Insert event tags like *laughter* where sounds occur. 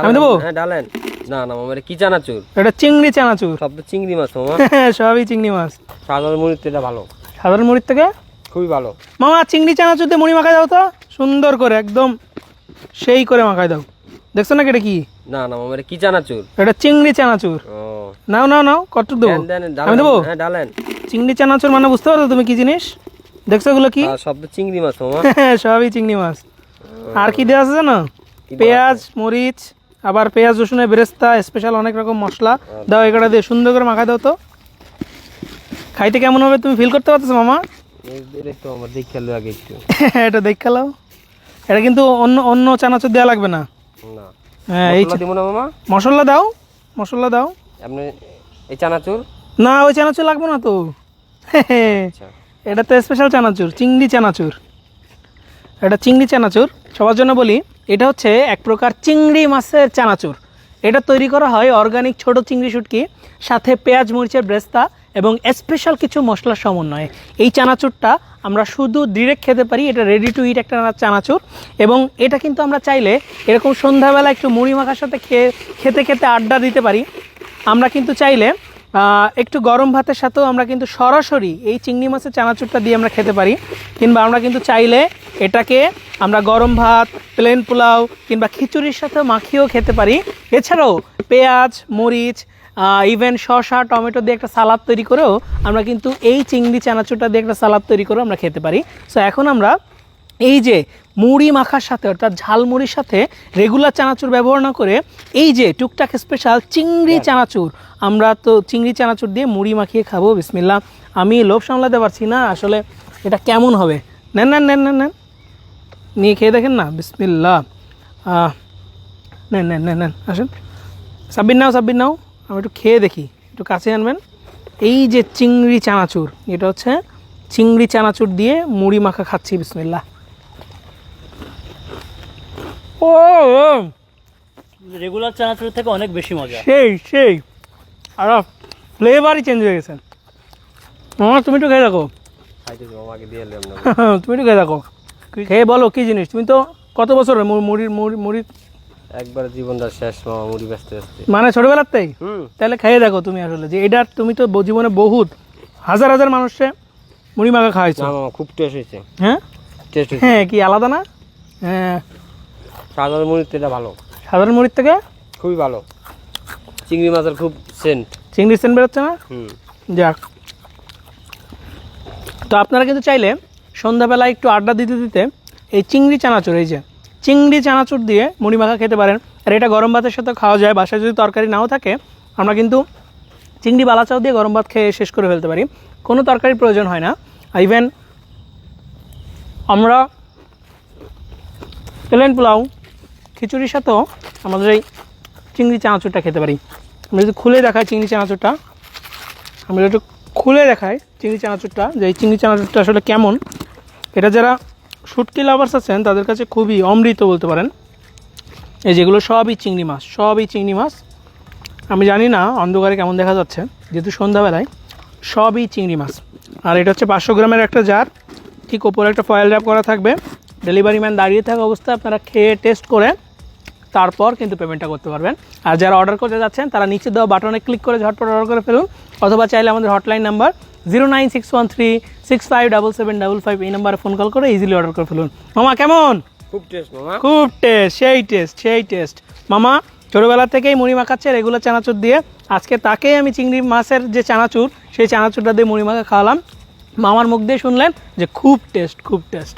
আমি দেবো? হ্যাঁ ডালেন। না না মামা কি চানাচুর? এটা চিংড়ি চানাচুর। সব তো চিংড়ি মাছ মামা। সবই চিংড়ি মাছ। সাধারণ মুড়ির এটা ভালো। সাধারণ মুড়ির থেকে? খুবই ভালো। মামা চিংড়ি চানাচুর দিয়ে মুড়ি মাখাই দাও তো। সুন্দর করে একদম সেই করে মাখাই দাও। দেখছ না এটা কি? না না মামা কি চানাচুর? এটা চিংড়ি চানাচুর। নাও নাও নাও কটুক দেবো? আমি দেবো? হ্যাঁ ডালেন। চিংড়ি চানাচুর মানে বুঝতে পারছ তুমি কি জিনিস? দেখছ এগুলো কি? সব তো চিংড়ি মাছ মামা। *laughs* সবই চিংড়ি মাছ। আর কি দেওয়া আছে জানো? পেঁয়াজ মরিচ আবার পেঁয়াজ রসুনের বেরেস্তা স্পেশাল অনেক রকম মশলা। দাও এগুলো দিয়ে সুন্দর করে মাখা দাও তো। খাইতে কেমন হবে তুমি ফিল করতে পারছ মামা? আগে *laughs* একটু এটা দেখ খেলাও এটা কিন্তু অন্য অন্য চানাচুর দেওয়া লাগবে না। হ্যাঁ এই মামা? মশলা দাও মশলা দাও। আপনি এই চানাচুর? না ওই চানাচুর লাগবে না তো। এটা তো স্পেশাল চানাচুর চিংড়ি চানাচুর। এটা চিংড়ি চানাচুর। সবার জন্য বলি, এটা হচ্ছে এক প্রকার চিংড়ি মাছের চানাচুর। এটা তৈরি করা হয় অর্গানিক ছোট চিংড়ি শুটকি, সাথে পেঁয়াজ, মরিচের ব্রেস্তা এবং স্পেশাল কিছু মশলার সমন্বয়ে। এই চানাচুরটা আমরা শুধু ডিরেক্ট খেতে পারি, এটা রেডি টু ইট একটা চানাচুর এবং এটা কিন্তু আমরা চাইলে এরকম সন্ধ্যাবেলা একটু মুড়ি মাখার সাথে খেয়ে, খেতে খেতে আড্ডা দিতে পারি। আমরা কিন্তু চাইলে একটু গরম ভাতের সাথেও আমরা কিন্তু সরাসরি এই চিংড়ি মাছের চানাচুরটা দিয়ে আমরা খেতে পারি। কিংবা আমরা কিন্তু চাইলে এটাকে আমরা গরম ভাত প্লেন পোলাও কিংবা খিচুড়ির সাথে মাখিয়েও খেতে পারি। এছাড়াও পেঁয়াজ, মরিচ ইভেন শসা, টমেটো দিয়ে একটা সালাদ তৈরি করেও আমরা কিন্তু এই চিংড়ি চানাচুরটা দিয়ে একটা সালাদ তৈরি করেও আমরা খেতে পারি। সো এখন আমরা এই যে মুড়ি মাখার সাথে অর্থাৎ ঝালমুড়ির সাথে রেগুলার চানাচুর ব্যবহার না করে এই যে টুকটাক স্পেশাল চিংড়ি চানাচুর আমরা তো চিংড়ি চানাচুর দিয়ে মুড়ি মাখিয়ে খাব বিসমিল্লা আমি লোভ সামলাতে পারছি না আসলে এটা কেমন হবে? নেন নেন নেন নেন নেন। নিয়ে খেয়ে দেখেন না বিসমিল্লা নেন নেন নেন নেন আসেন। সাব্বির নাও সাব্বির নাও আমি একটু খেয়ে দেখি একটু কাছে আনবেন। এই যে চিংড়ি চানাচুর এটা হচ্ছে চিংড়ি চানাচুর দিয়ে মুড়ি মাখা খাচ্ছি বিসমিল্লা ও রেগুলার চানাচুর থেকে অনেক বেশি মজা। সেই সেই। আর ফ্লেভারই চেঞ্জ হয়ে গেছে। মামা তুমি একটু খেয়ে দেখো। *laughs* তুমি একটু খেয়ে দেখো। খেয়ে বলো কি জিনিস? তুমি তো কত বছর মুড়ির মুড়ি মুড়ির একবার জীবনটা শেষ মামা মুড়ি ব্যস্ত ব্যস্ত মানে ছোটবেলাতেই হুম। তাহলে খেয়ে দেখো তুমি আসলে যে এটা তুমি তো জীবনে বহুত হাজার হাজার মানুষে মুড়ি মাখা খাওয়াইছো। খুব টেস্ট হয়েছে। হ্যাঁ? টেস্ট হ্যাঁ কি আলাদা না? হ্যাঁ। সাধারণ মুড়ির তো এটা ভালো। সাধারণ মুড়ির থেকে? খুবই ভালো। চিংড়ি মাছের খুব সেন্ট চিংড়ি সেন্ট বেরোচ্ছে না? হুম। যাক। তো আপনারা কিন্তু চাইলে সন্ধ্যাবেলায় একটু আড্ডা দিতে দিতে এই চিংড়ি চানাচুর এই যে চিংড়ি চানাচুর দিয়ে মুড়ি মাখা খেতে পারেন। আর এটা গরম ভাতের সাথে খাওয়া যায় বাসায় যদি তরকারি নাও থাকে আমরা কিন্তু চিংড়ি বালাচাও দিয়ে গরম ভাত খেয়ে শেষ করে ফেলতে পারি। কোনো তরকারির প্রয়োজন হয় না। ইভেন আমরা প্লেন পোলাও খিচুড়ির সাথেও আমাদের এই চিংড়ি চানাচুরটা খেতে পারি। আমরা যদি খুলে দেখাই চিংড়ি চানাচুরটা আমি একটু খুলে দেখাই চিংড়ি চানাচুরটা, যে এই চিংড়ি চানাচুরটা আসলে কেমন, এটা যারা শুটকি লাভার্স আছেন, তাদের কাছে খুবই অমৃত বলতে পারেন। এই যেগুলো সবই চিংড়ি মাছ, সবই চিংড়ি মাছ। আমি জানি না অন্ধকারে কেমন দেখা যাচ্ছে, যেহেতু সন্ধ্যাবেলায় সবই চিংড়ি মাছ। আর এটা হচ্ছে পাঁচশো গ্রামের একটা জার ঠিক ওপরে একটা ফয়েল র্যাপ করা থাকবে। ডেলিভারি ম্যান দাঁড়িয়ে থাকা অবস্থায় আপনারা খেয়ে টেস্ট করে তারপর কিন্তু পেমেন্টটা করতে পারবেন। আর যারা অর্ডার করতে যাচ্ছেন তারা নিচে দেওয়া বাটনে ক্লিক করে ঝটপট অর্ডার করে ফেলুন অথবা চাইলে আমাদের hotline number zero nine six one three six five double seven double five এই নাম্বারে ফোন কল করে ইজিলি অর্ডার করে ফেলুন। মামা কেমন? খুব টেস্ট মামা। খুব টেস্ট সেই টেস্ট সেই টেস্ট মামা ছোটোবেলা থেকেই মুড়ি মাখাচ্ছে রেগুলার চানাচুর দিয়ে। আজকে তাকেই আমি চিংড়ি মাছের যে চানাচুর সেই চানাচুরটা দিয়ে মুড়ি মাখা খাওয়ালাম। মামার মুখ দিয়ে শুনলেন যে খুব টেস্ট খুব টেস্ট